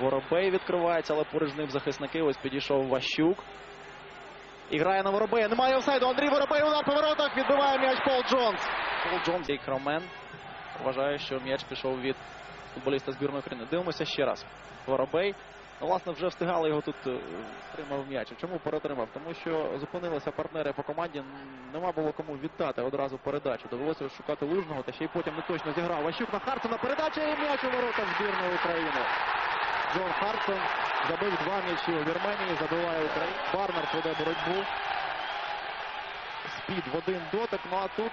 Воробей відкривається, але поруч з ним захисники. Ось підійшов Ващук. І грає на Воробея. Немає офсайду. Андрій Воробей удар по воротах. Відбиває м'яч Пол Джонс. Пол Джонс і Крамен вважає, що м'яч пішов від футболіста збірної України. Дивимося ще раз. Воробей. Ну, власне, вже встигали його тут е, тримав м'яч. Чому перетримав? Тому що зупинилися партнери по команді. Нема було кому віддати одразу передачу. Довелося шукати лужного, та ще й потім не точно зіграв. Ващук на Харцена. Передача і м'яч у воротах збірної України. Джон Хартсон забив два м'ячі у Вірменії, забиває Україну. Барнер веде боротьбу. Спід в один дотик. Ну а тут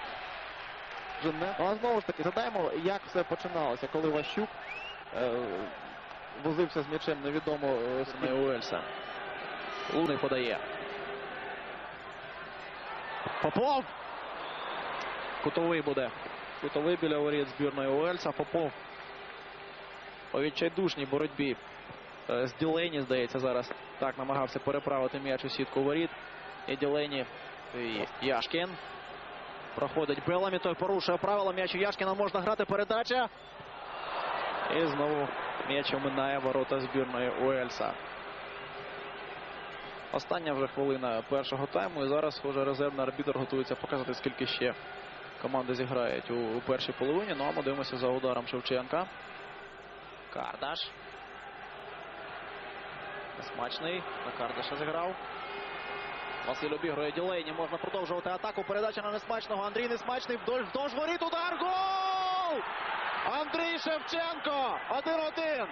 вже не. Ну а знову ж таки, згадаємо, як все починалося, коли Ващук е, возився з м'ячем невідомо е, Уельса. Луний подає. Попов! Кутовий буде. Кутовий біля воріт збірної Уельса. Попов у відчайдушній боротьбі е, з Ділейні, здається, зараз так намагався переправити м'яч у сітку воріт. І Ділейні і Яшкін. Проходить Беламі, той порушує правила. М'яч у Яшкіна можна грати. Передача. І знову м'яч оминає ворота збірної Уельса. Остання вже хвилина першого тайму. І зараз, схоже, резервний арбітр готується показати, скільки ще команди зіграють у першій половині. Ну а ми дивимося за ударом Шевченка. Кардаш. Смачний. На Кардаша зіграв. Василь обігрує Ділейні. Можна продовжувати атаку. Передача на несмачного. Андрій несмачний. Вдовж, вдовж воріт. Удар. Гол! Андрій Шевченко. 1-1.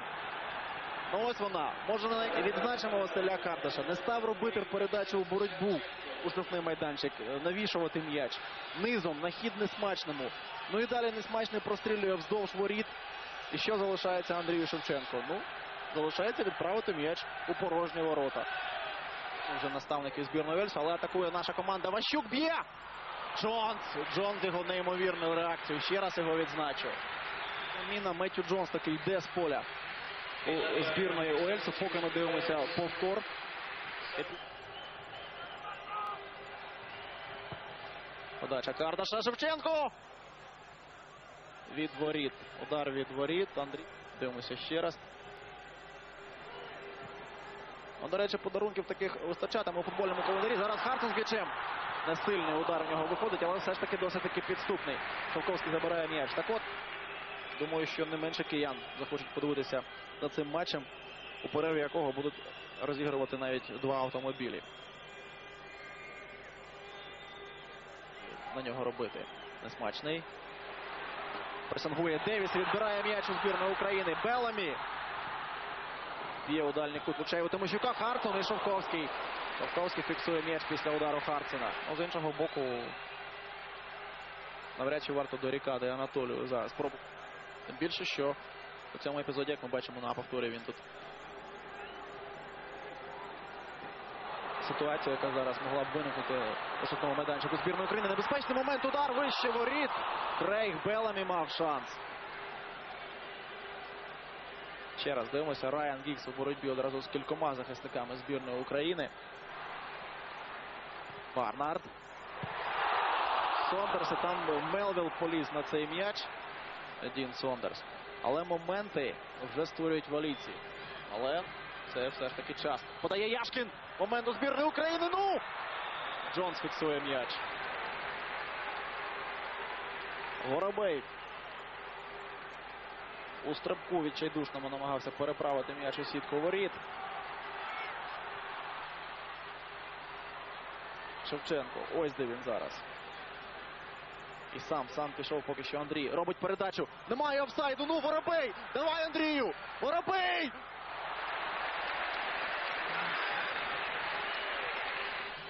Ну ось вона. Може на- відзначимо Василя Кардаша. Не став робити передачу у боротьбу у штрафний майданчик. е, Навішувати м'яч. Низом на хід несмачному. Ну і далі несмачний прострілює вздовж воріт. І що залишається Андрію Шевченко? Ну, залишається відправити м'яч у порожні ворота. Вже наставники збірної Вельсу, але атакує наша команда. Ващук б'є! Джонс! Джонс його неймовірну реакцію. Ще раз його відзначу. Міна Меттю Джонс таки йде з поля у збірної Уельсу. Поки ми дивимося повтор. Подача Кардаша Шевченко. Від воріт. Удар від воріт. Андрій. Дивимося ще раз. Ну, до речі, подарунків таких вистачатиме у футбольному календарі. Зараз Хартон з м'ячем. Несильний удар в нього виходить, але все ж таки досить таки підступний. Шовковський забирає м'яч. Так от, думаю, що не менше киян захочуть подивитися за цим матчем, у перерві якого будуть розігрувати навіть два автомобілі. На нього робити. Несмачний. Пресингує Девіс, відбирає м'яч у збірної України. Беламі. Б'є у дальній кут Лучаєву Тимощука. Хартон і Шовковський. Шовковський фіксує м'яч після удару Харцина. Ну, з іншого боку, навряд чи варто дорікати Анатолію за спробу. Тим більше, що у цьому епізоді, як ми бачимо на повторі, він тут ситуація, яка зараз могла б виникнути у штрафному майданчику збірної України. Небезпечний момент. Удар вище воріт. Крейг Беламі мав шанс. Ще раз дивимося. Райан Гікс у боротьбі одразу з кількома захисниками збірної України. Барнард. Сондерс. І там Мелвіл поліз на цей м'яч. Дін Сондерс. Але моменти вже створюють валійці. Але це все ж таки час. Подає Яшкін. Момент у збірної України. Ну! Джонс фіксує м'яч. Воробей. У стрибку відчайдушному намагався переправити м'яч у сітку воріт. Шевченко. Ось де він зараз. І сам, сам пішов поки що Андрій. Робить передачу. Немає офсайду. Ну, Воробей! Давай, Андрію! Воробей!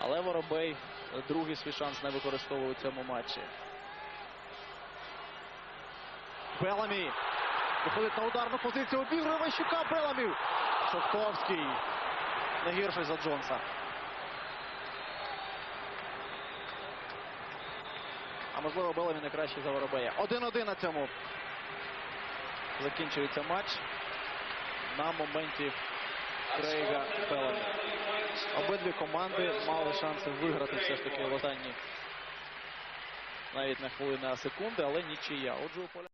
Але Воробей другий свій шанс не використовує у цьому матчі. Беламі. Виходить на ударну позицію. Обігрує Ващука Беламів. Шовковський. Не гірший за Джонса. А можливо, Беламі не кращий за Воробея. 1-1 на цьому. Закінчується матч. На моменті Крейга Беламі. Обидві команди мали шанси виграти все ж таки в останні навіть на хвилини, а секунди, але нічия. Отже, у поля.